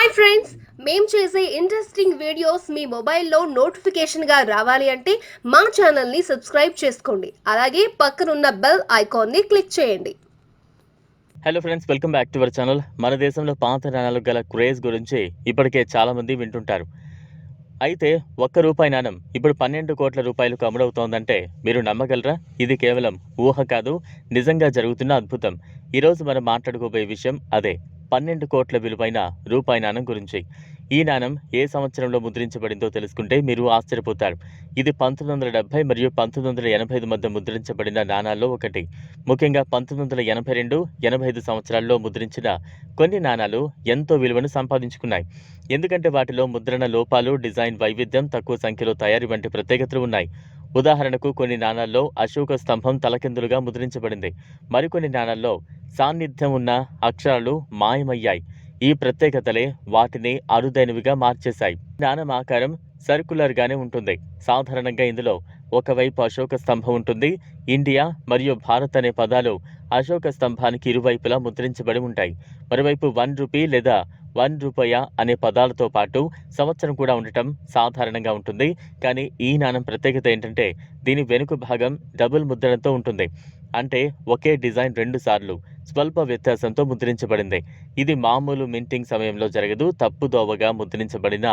Hi friends మేము చేసే interesting videos మీ మొబైల్లో నోటిఫికేషన్గా రావాలి అంటే మా ఛానల్ని సబ్స్క్రైబ్ చేసుకోండి. అలాగే పక్కనున్న బెల్ ఐకాన్ని క్లిక్ చేయండి. Hello friends welcome back to our channel మన దేశంలో పాత నాణాలు గల క్రేజ్ గురించి ఇప్పటికే చాలామంది వింటుంటారు. అయితే ఒక్క రూపాయి నాణం ఇప్పుడు పన్నెండు కోట్ల రూపాయలకు అమ్ముడవుతోందంటే మీరు నమ్మగలరా? ఇది కేవలం ఊహ కాదు నిజంగా జరుగుతున్న అద్భుతం. ఈరోజు మనం మాట్లాడుకోబోయే విషయం అదే. పన్నెండు కోట్ల విలువైన రూపాయి నాణం గురించి. ఈ నాణం ఏ సంవత్సరంలో ముద్రించబడిందో తెలుసుకుంటే మీరు ఆశ్చర్యపోతారు. ఇది పంతొమ్మిది వందల డెబ్బై మరియు పంతొమ్మిది వందల ఎనభై ఐదు మధ్య ముద్రించబడిన నాణాల్లో ఒకటి. ముఖ్యంగా పంతొమ్మిది వందల ఎనభై రెండు ఎనభై ఐదు సంవత్సరాల్లో ముద్రించిన కొన్ని నాణాలు ఎంతో విలువను సంపాదించుకున్నాయి. ఎందుకంటే వాటిలో ముద్రణ లోపాలు డిజైన్ వైవిధ్యం తక్కువ సంఖ్యలో తయారీ వంటి ప్రత్యేకతలు ఉన్నాయి. ఉదాహరణకు కొన్ని నాణాల్లో అశోక స్తంభం తలకిందులుగా ముద్రించబడింది. మరికొన్ని నాణాల్లో సాన్నిధ్యం ఉన్న అక్షరాలు మాయమయ్యాయి. ఈ ప్రత్యేకతలే వాటిని అరుదైనవిగా మార్చేశాయి. జ్ఞానం ఆకారం సర్కులర్గానే ఉంటుంది. సాధారణంగా ఇందులో ఒకవైపు అశోక స్తంభం ఉంటుంది. ఇండియా మరియు భారత్ అనే పదాలు అశోక స్తంభానికి ఇరువైపులా ముద్రించబడి ఉంటాయి. మరోవైపు వన్ రూపీ లేదా వన్ రూపాయ అనే పదాలతో పాటు సంవత్సరం కూడా ఉండటం సాధారణంగా ఉంటుంది. కానీ ఈ నాణం ప్రత్యేకత ఏంటంటే దీని వెనుక భాగం డబుల్ ముద్రణతో ఉంటుంది. అంటే ఒకే డిజైన్ రెండు సార్లు. స్వల్ప వ్యత్యాసంతో ముద్రించబడింది. ఇది మామూలు మింటింగ్ సమయంలో జరగదు. తప్పుదోవగా ముద్రించబడిన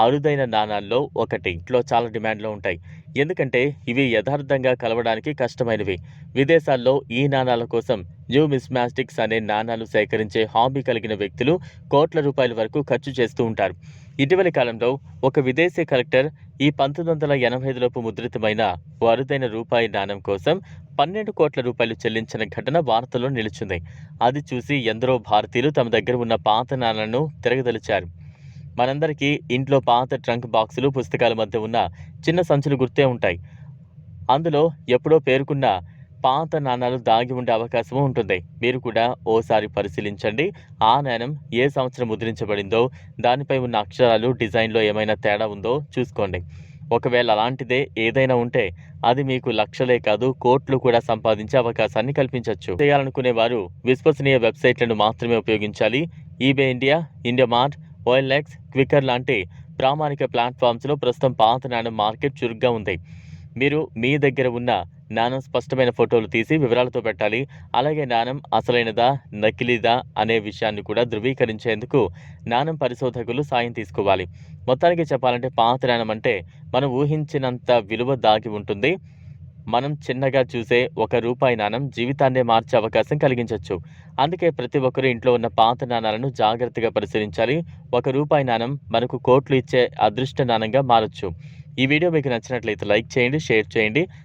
అరుదైన నాణాల్లో ఒకటి. ఇంట్లో చాలా డిమాండ్లో ఉంటాయి. ఎందుకంటే ఇవి యథార్థంగా కలవడానికి కష్టమైనవి. విదేశాల్లో ఈ నాణాల కోసం న్యూ మిస్మాస్టిక్స్ అనే నాణాలు సేకరించే హాబీ కలిగిన వ్యక్తులు కోట్ల రూపాయల వరకు ఖర్చు చేస్తూ ఉంటారు. ఇటీవలి కాలంలో ఒక విదేశీ కలెక్టర్ ఈ పంతొమ్మిది వందల ఎనభై ఐదులోపు ముద్రితమైన ఓ అరుదైన రూపాయి నాణం కోసం పన్నెండు కోట్ల రూపాయలు చెల్లించిన ఘటన వార్తల్లో నిలిచింది. అది చూసి ఎందరో భారతీయులు తమ దగ్గర ఉన్న పాత నాణాలను తిరగదలిచారు. మనందరికీ ఇంట్లో పాత ట్రంక్ బాక్సులు పుస్తకాల మధ్య ఉన్న చిన్న సంచులు గుర్తే ఉంటాయి. అందులో ఎప్పుడో పేరుకున్న పాత నాణాలు దాగి ఉండే అవకాశం ఉంటుంది. మీరు కూడా ఓసారి పరిశీలించండి. ఆ నాణం ఏ సంవత్సరం ముద్రించబడిందో దానిపై ఉన్న అక్షరాలు డిజైన్లో ఏమైనా తేడా ఉందో చూసుకోండి. ఒకవేళ అలాంటిదే ఏదైనా ఉంటే అది మీకు లక్షలే కాదు కోట్లు కూడా సంపాదించే అవకాశాన్ని కల్పించవచ్చు చేయాలనుకునే వారు విశ్వసనీయ వెబ్సైట్లను మాత్రమే ఉపయోగించాలి. EBay India IndiaMART OLX Quikr లాంటి ప్రామాణిక ప్లాట్ఫామ్స్లో ప్రస్తుతం పాత నాణం మార్కెట్ చురుగ్గా ఉంది. మీరు మీ దగ్గర ఉన్న నాణం స్పష్టమైన ఫోటోలు తీసి వివరాలతో పెట్టాలి. అలాగే నాణం అసలైనదా నకిలీదా అనే విషయాన్ని కూడా ధృవీకరించేందుకు నాణం పరిశోధకులు సాయం తీసుకోవాలి. మొత్తానికి చెప్పాలంటే పాత నాణం అంటే మనం ఊహించినంత విలువ దాగి ఉంటుంది. మనం చిన్నగా చూసే ఒక రూపాయి నాణం జీవితాన్నే మార్చే అవకాశం కలిగించవచ్చు అందుకే ప్రతి ఒక్కరూ ఇంట్లో ఉన్న పాత నాణాలను జాగ్రత్తగా పరిశీలించాలి. ఒక రూపాయి నాణం మనకు కోట్లు ఇచ్చే అదృష్ట నాణంగా మారచ్చు. ఈ వీడియో మీకు నచ్చినట్లయితే లైక్ చేయండి షేర్ చేయండి.